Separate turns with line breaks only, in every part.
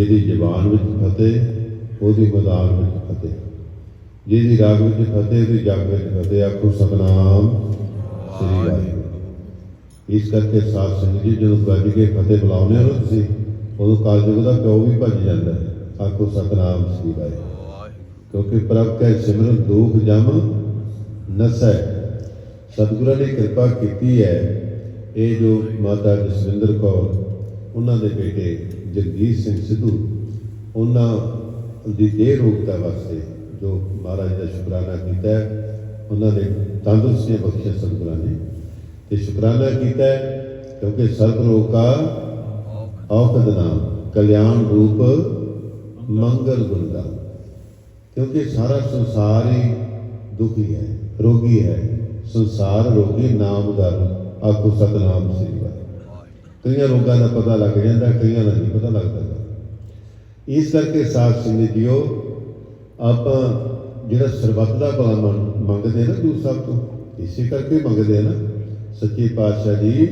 ਜਿਹਦੀ ਜ਼ਬਾਨ ਵਿੱਚ ਫਤਿਹ, ਉਹਦੀ ਮੈਦਾਨ ਵਿੱਚ ਫਤਿਹ। ਜਿਹਦੀ ਰਾਗ ਵਿੱਚ ਫਤਿਹ, ਉਹਦੀ ਜਗ ਵਿੱਚ ਫਤਿਹ, ਆਖੋ ਸਤਨਾਮ ਸ੍ਰੀ ਵਾਹਿਗੁਰੂ। ਇਸ ਕਰਕੇ ਸਾਧ ਸੰਗਤ ਜੀ, ਜਦੋਂ ਗੱਜ ਕੇ ਫਤਿਹ ਬੁਲਾਉਂਦੇ ਹੋ ਤੁਸੀਂ, ਉਦੋਂ ਕਾਲਯੁਗ ਦਾ ਪਿਓ ਵੀ ਭੱਜ ਜਾਂਦਾ ਹੈ। ਆਖੋ ਸਤਨਾਮ ਸ੍ਰੀ ਵਾਹਿਗੁਰੂ। ਕਿਉਂਕਿ ਪ੍ਰਭ ਕੈ ਸਿਮਰਨ ਦੁਖ ਜਮ ਨਸੈ। ਸਤਿਗੁਰਾਂ ਨੇ ਕਿਰਪਾ ਕੀਤੀ ਹੈ। ਇਹ ਜੋ ਮਾਤਾ ਜਸਵਿੰਦਰ ਕੌਰ ਉਹਨਾਂ ਦੇ ਬੇਟੇ ਜਗਜੀਤ ਸਿੰਘ ਸਿੱਧੂ, ਉਹਨਾਂ ਦੀ ਦੇਹ ਰੋਗਤਾ ਵਾਸਤੇ ਜੋ ਮਹਾਰਾਜ ਦਾ ਸ਼ੁਕਰਾਨਾ ਕੀਤਾ ਉਹਨਾਂ ਨੇ ਤੰਦਰੁਸਤੀਆਂ ਬਖਸ਼ਿਆ ਸਤਿਗੁਰਾਂ ਨੇ ਤੇ ਸ਼ੁਕਰਾਨਾ ਕੀਤਾ ਕਿਉਂਕਿ ਸਰਬ ਰੋਗ ਕਾ ਔਖਦ ਨਾਮ, ਕਲਿਆਣ ਰੂਪ ਮੰਗਲ ਗੁਣਦਾ ਕਿਉਂਕਿ ਸਾਰਾ ਸੰਸਾਰ ਹੀ ਦੁਖੀ ਹੈ, ਰੋਗੀ ਹੈ। ਸੰਸਾਰ ਰੋਗੀ ਨਾਮ ਦਾ ਆਖੋ ਸਤਨਾਮ ਸ੍ਰੀ ਕਈਆਂ ਰੋਗਾਂ ਦਾ ਪਤਾ ਲੱਗ ਜਾਂਦਾ, ਕਈਆਂ ਦਾ ਨਹੀਂ ਪਤਾ ਲੱਗਦਾ। ਇਸ ਕਰਕੇ ਸਾਧ ਸੰਗਤ ਜੀਓ ਆਪਾਂ ਜਿਹੜਾ ਸਰਬੱਤ ਦਾ ਭਲਾ ਮੰਗ- ਮੰਗਦੇ ਨਾ ਗੁਰੂ ਸਾਹਿਬ ਤੋਂ, ਇਸੇ ਕਰਕੇ ਮੰਗਦੇ ਆ ਨਾ। ਸੱਚੇ ਪਾਤਸ਼ਾਹ ਜੀ,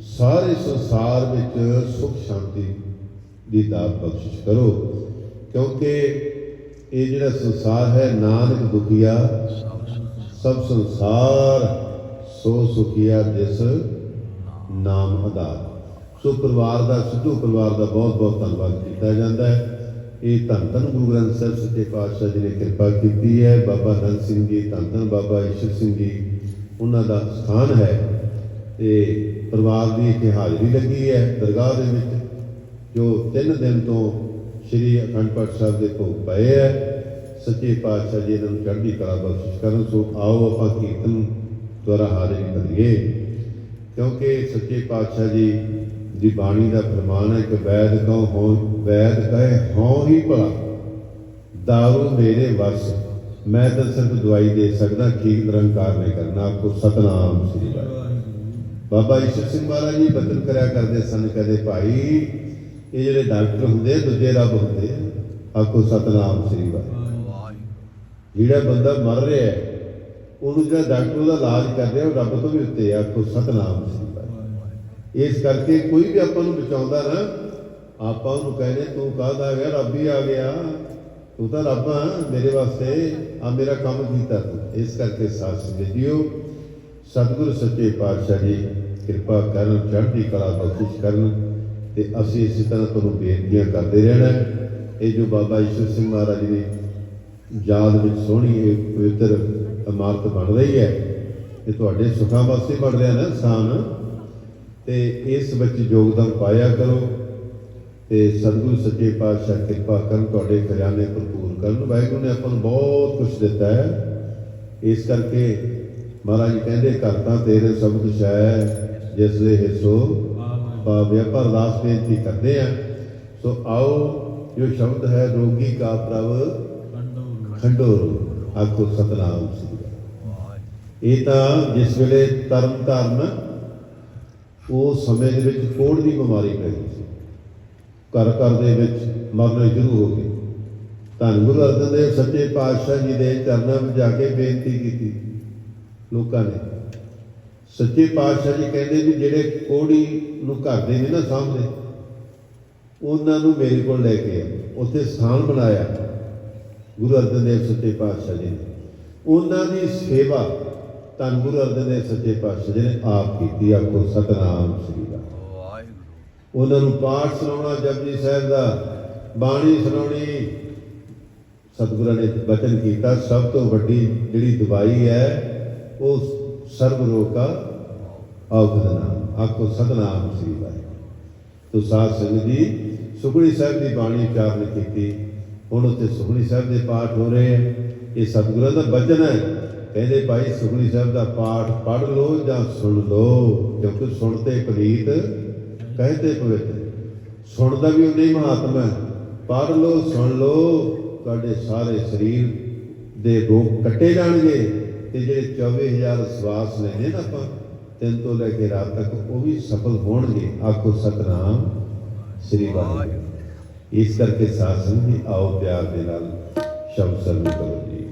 ਸਾਰੇ ਸੰਸਾਰ ਵਿੱਚ ਸੁਖ ਸ਼ਾਂਤੀ ਦੀ ਦਾਤ ਬਖਸ਼ਿਸ਼ ਕਰੋ, ਕਿਉਂਕਿ ਇਹ ਜਿਹੜਾ ਸੰਸਾਰ ਹੈ, ਨਾਨਕ ਦੁਖੀਆ, ਸਭ ਸੰਸਾਰ ਸੋ ਸੁਖੀਆ, ਜਿਸ ਨਾਮ ਆਧਾਰ ਸੋ ਪਰਿਵਾਰ ਦਾ, ਸਿੱਧੂ ਪਰਿਵਾਰ ਦਾ ਬਹੁਤ ਬਹੁਤ ਧੰਨਵਾਦ ਕੀਤਾ ਜਾਂਦਾ ਹੈ। ਇਹ ਧੰਨ ਧੰਨ ਗੁਰੂ ਗ੍ਰੰਥ ਸਾਹਿਬ ਸੱਚੇ ਪਾਤਸ਼ਾਹ ਜੀ ਨੇ ਕਿਰਪਾ ਕੀਤੀ ਹੈ। ਬਾਬਾ ਨੰਦ ਸਿੰਘ ਜੀ, ਧੰਨ ਧੰਨ ਬਾਬਾ ਈਸ਼ਰ ਸਿੰਘ ਜੀ, ਉਹਨਾਂ ਦਾ ਸਥਾਨ ਹੈ ਤੇ ਪਰਿਵਾਰ ਦੀ ਇੱਥੇ ਹਾਜ਼ਰੀ ਲੱਗੀ ਹੈ ਦਰਗਾਹ ਦੇ ਵਿੱਚ, ਜੋ ਤਿੰਨ ਦਿਨ ਤੋਂ ਸ੍ਰੀ ਅਖੰਡ ਪਾਠ ਸਾਹਿਬ ਦੇ ਭੋਗ ਪਏ ਹੈ। ਸੱਚੇ ਪਾਤਸ਼ਾਹ ਜੀ ਇਹਨਾਂ ਨੂੰ ਚੜ੍ਹਦੀ ਕਲਾ ਬਖਸ਼ਿਸ਼ ਕਰਨ, ਸੋ ਆਓ ਆਪਾਂ ਕੀਰਤਨ ਦੁਆਰਾ ਹਾਜ਼ਰੀ ਕਰੀਏ ਕਿਉਂਕਿ ਸੱਚੇ ਪਾਤਸ਼ਾਹ ਜੀ ਦੀ ਬਾਣੀ ਦਾ ਫਰਮਾਨ ਹੈ ਕਿ ਵੈਦ ਕਹੋ ਹੋ ਵੈਦ ਕਹੇ ਹੋ ਹੀ ਭਲਾ। ਦਾਰੂ ਮੇਰੇ ਵਸ, ਮੈਂ ਤਾਂ ਸਿਰਫ ਦਵਾਈ ਦੇ ਸਕਦਾ, ਠੀਕ ਨਿਰੰਕਾਰ ਨਹੀਂ ਕਰਨਾ, ਆਪਕੋ ਸਤਨਾਮ ਸ੍ਰੀ ਵਾਹਿਗੁਰੂ। ਬਾਬਾ ਈਸ਼ਰ ਸਿੰਘ ਮਹਾਰਾਜ ਜੀ, ਬਚਨ ਕਰਿਆ ਕਰਦੇ ਸਨ, ਕਹਦੇ, ਭਾਈ, ਇਹ ਜਿਹੜੇ ਡਾਕਟਰ ਹੁੰਦੇ ਦੂਜੇ ਰੱਬ ਹੁੰਦੇ ਆ। ਆਖੋ ਸਤਨਾਮ ਸ੍ਰੀ ਵਾਹਿਗੁਰੂ। ਜਿਹੜਾ ਬੰਦਾ ਮਰ ਰਿਹਾ ਉਹਨੂੰ ਜਿਹੜਾ ਡਾਕਟਰ ਉਹਦਾ ਇਲਾਜ ਕਰ ਰਿਹਾ, ਉਹ ਰੱਬ ਤੋਂ ਵੀ ਉੱਤੇ ਆ ਆਖੋ ਸਤਨਾਮ ਸ੍ਰੀ ਵਾਹਿਗੁਰੂ। ਇਸ ਕਰਕੇ ਕੋਈ ਵੀ ਆਪਾਂ ਨੂੰ ਬਚਾਉਂਦਾ ਨਾ, ਆਪਾਂ ਉਹਨੂੰ ਕਹਿੰਦੇ, ਤੂੰ ਕਾਹਦਾ ਆ ਗਿਆ? ਰੱਬ ਹੀ ਆ ਗਿਆ। ਤੂੰ ਤਾਂ ਰੱਬ ਆ, ਮੇਰੇ ਵਾਸਤੇ। ਆ ਮੇਰਾ ਕੰਮ ਕੀਤਾ ਤੂੰ। ਇਸ ਕਰਕੇ ਸਾਥ ਸੰਗਤਿਓ ਸਤਿਗੁਰ ਸੱਚੇ ਪਾਤਸ਼ਾਹ ਜੀ, ਕਿਰਪਾ ਕਰਨ, ਚੜ੍ਹਦੀ ਕਲਾ ਬਖਸ਼ਿਸ਼ ਕਰਨ ਤੇ ਅਸੀਂ ਇਸੇ ਤਰ੍ਹਾਂ ਤੁਹਾਨੂੰ ਬੇਨਤੀਆਂ ਕਰਦੇ ਰਹਿਣਾ। ਇਹ ਜੋ ਬਾਬਾ ਈਸ਼ਵਰ ਸਿੰਘ ਮਹਾਰਾਜ ਦੀ ਯਾਦ ਵਿੱਚ ਸੋਹਣੀ ਇਹ ਪਵਿੱਤਰ ਇਮਾਰਤ ਬਣ ਰਹੀ ਹੈ, ਇਹ ਤੁਹਾਡੇ ਸੁਖਾਂ ਵਾਸਤੇ ਬਣ ਰਿਹਾ ਨਾ ਸਥਾਨ ਤੇ ਇਸ ਵਿੱਚ ਯੋਗਦਾਨ ਪਾਇਆ ਕਰੋ ਤੇ ਸਤਿਗੁਰੂ ਸੱਚੇ ਪਾਤਸ਼ਾਹ ਕਿਰਪਾ ਕਰਨ ਤੁਹਾਡੇ ਖਜ਼ਾਨੇ ਭਰਪੂਰ ਕਰਨ। ਵਾਹਿਗੁਰੂ ਨੇ ਆਪਾਂ ਨੂੰ ਬਹੁਤ ਕੁਝ ਦਿੱਤਾ ਹੈ। ਇਸ ਕਰਕੇ ਮਹਾਰਾਜ ਕਹਿੰਦੇ ਘਰ ਤਾਂ ਤੇਰੇ ਸਬਦ ਸ਼ੈ ਜਿਸ ਦੇ ਹਿੱਸੋ ਪਾਵਿਆ ਪਰ ਅਰਦਾਸ ਬੇਨਤੀ ਕਰਦੇ ਆ ਸੋ ਆਓ ਜੋ ਸ਼ਬਦ ਹੈ ਰੋਗੀ ਕਾ ਪ੍ਰਭ ਖੰਡੋਰ। ਆਖੋ ਸਤਨਾਮ ਸ੍ਰੀ। ਇਹ ਤਾਂ ਜਿਸ ਵੇਲੇ ਤਰਮ ਧਰਨ ਉਹ ਸਮੇਂ ਦੇ ਵਿੱਚ ਕੋੜ ਦੀ ਬਿਮਾਰੀ ਪੈ ਗਈ ਸੀ। ਘਰ ਘਰ ਦੇ ਵਿੱਚ ਮਰਨੇ ਸ਼ੁਰੂ ਹੋ ਗਏ ਧੰਨ ਗੁਰੂ ਅਰਜਨ ਦੇਵ ਸੱਚੇ ਪਾਤਸ਼ਾਹ ਜੀ ਦੇ ਚਰਨਾਂ ਵਿੱਚ ਜਾ ਕੇ ਬੇਨਤੀ ਕੀਤੀ। ਲੋਕਾਂ ਨੇ। ਸੱਚੇ ਪਾਤਸ਼ਾਹ ਜੀ ਕਹਿੰਦੇ ਵੀ ਜਿਹੜੇ ਕੋੜੀ ਨੂੰ ਘਰ ਦੇ ਨੇ ਨਾ ਸਾਹਮਣੇ, ਉਹਨਾਂ ਨੂੰ ਮੇਰੇ ਕੋਲ ਲੈ ਕੇ ਆਓ ਉੱਥੇ ਸਥਾਨ ਬਣਾਇਆ ਗੁਰੂ ਅਰਜਨ ਦੇਵ ਸੱਚੇ ਪਾਤਸ਼ਾਹ ਜੀ ਨੇ। ਉਹਨਾਂ ਦੀ ਸੇਵਾ ਧੰਨ ਗੁਰੂ ਅਰਜਨ ਦੇਵ ਸੱਚੇ ਪਾਤਸ਼ਾਹ ਜੀ ਨੇ ਆਪ ਕੀਤੀ ਆਖੋ ਸਤਨਾਮ ਸ੍ਰੀ ਵਾਹਿਗੁਰੂ। ਉਹਨਾਂ ਨੂੰ ਪਾਠ ਸੁਣਾਉਣਾ ਜਪਜੀ ਸਾਹਿਬ ਦਾ ਬਾਣੀ ਸੁਣਾਉਣੀ ਸਤਿਗੁਰਾਂ ਨੇ ਬਚਨ ਕੀਤਾ। ਸਭ ਤੋਂ ਵੱਡੀ ਜਿਹੜੀ ਦਵਾਈ ਹੈ ਉਹ ਸਰਬ ਰੋਗ ਕਾ ਔਖਦ ਨਾਮ ਆਖੋ ਸਤਨਾਮ ਸ੍ਰੀ ਵਾਹਿਗੁਰੂ। ਤੋ ਸਾਧ ਸੰਗਤ ਜੀ ਸੁਖੜੀ ਸਾਹਿਬ ਦੀ ਬਾਣੀ ਉਚਾਰਨ ਕੀਤੀ। ਹੁਣ ਉੱਥੇ ਸੁਖੜੀ ਸਾਹਿਬ ਦੇ ਪਾਠ ਹੋ ਰਹੇ ਇਹ ਸਤਿਗੁਰਾਂ ਦਾ ਬਚਨ ਹੈ। ਕਹਿੰਦੇ ਭਾਈ ਸੁਖੜੀ ਸਾਹਿਬ ਦਾ ਪਾਠ ਪੜ੍ਹ ਲਓ ਜਾਂ ਸੁਣ ਲਓ, ਕਿਉਂਕਿ ਸੁਣਦੇ ਪਲੀਤ ਕਹਤੇ ਪਵਿੱਤ ਸੁਣਦਾ ਵੀ ਉਹਨੇ ਮਹਾਤਮਾ ਹੈ। ਪੜ੍ਹ ਲਓ, ਸੁਣ ਲਓ, ਤੁਹਾਡੇ ਸਾਰੇ ਸਰੀਰ ਦੇ ਰੋਗ ਕੱਟੇ ਜਾਣਗੇ ਤੇ ਜਿਹੜੇ 24000 ਸਵਾਸ ਲੈਣੇ ਨਾ ਆਪਾਂ ਤਿੰਨ ਤੋਂ ਲੈ ਕੇ ਰਾਤ ਤੱਕ ਉਹ ਵੀ ਸਫਲ ਹੋਣਗੇ। ਆਖੋ ਸਤਨਾਮ, ਸ੍ਰੀ ਵਾਹਿਗੁਰੂ। ਇਸ ਕਰਕੇ ਸਾਧ ਸੰਗਤ ਜੀ, ਆਓ ਪਿਆਰ ਦੇ ਨਾਲ ਸ਼ਬਦ ਸਰਵ ਕਰੋ ਜੀ।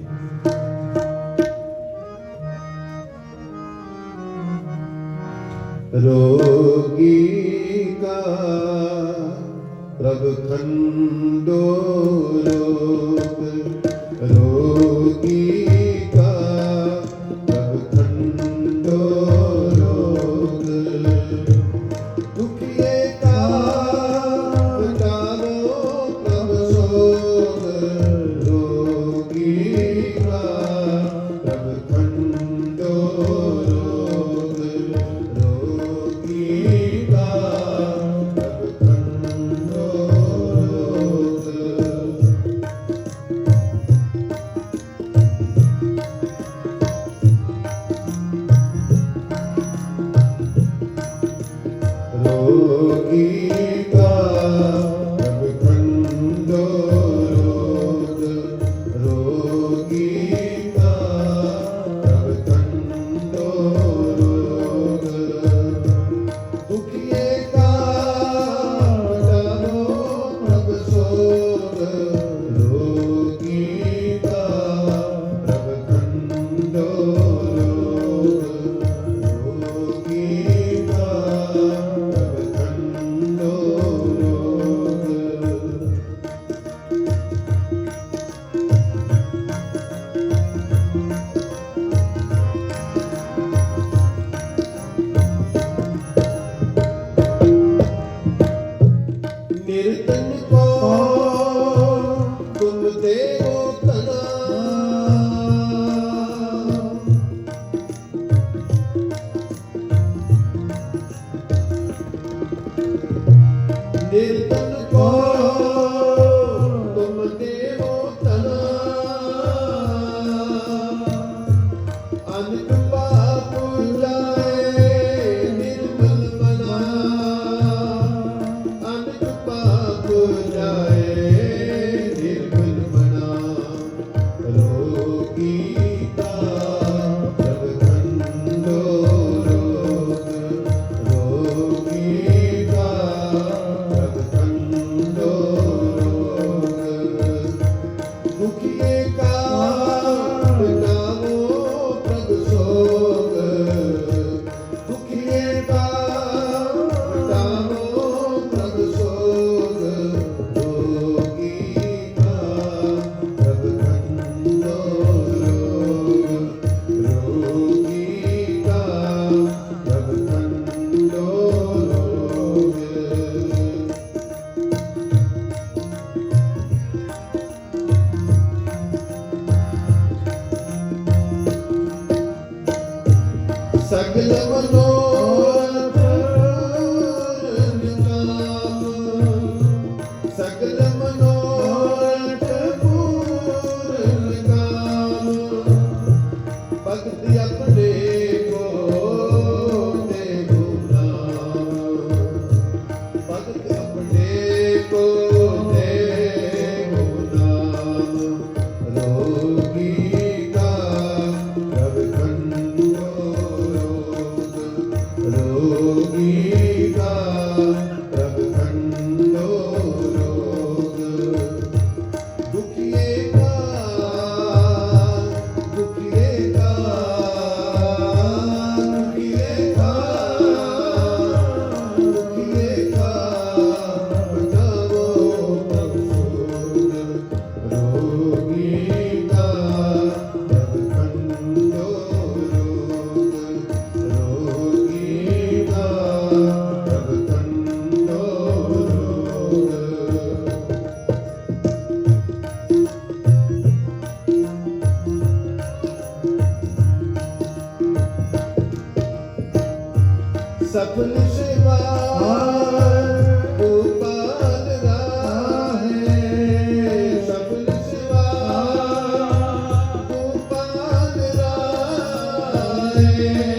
ਰੋਗੀ ਕਾ ਪ੍ਰਭ ਖੰਡੋ ਰੋਗ ਰੋਗੀ ਤੁਮ ਦੇਵੋ ਰਾਹੇ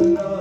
love.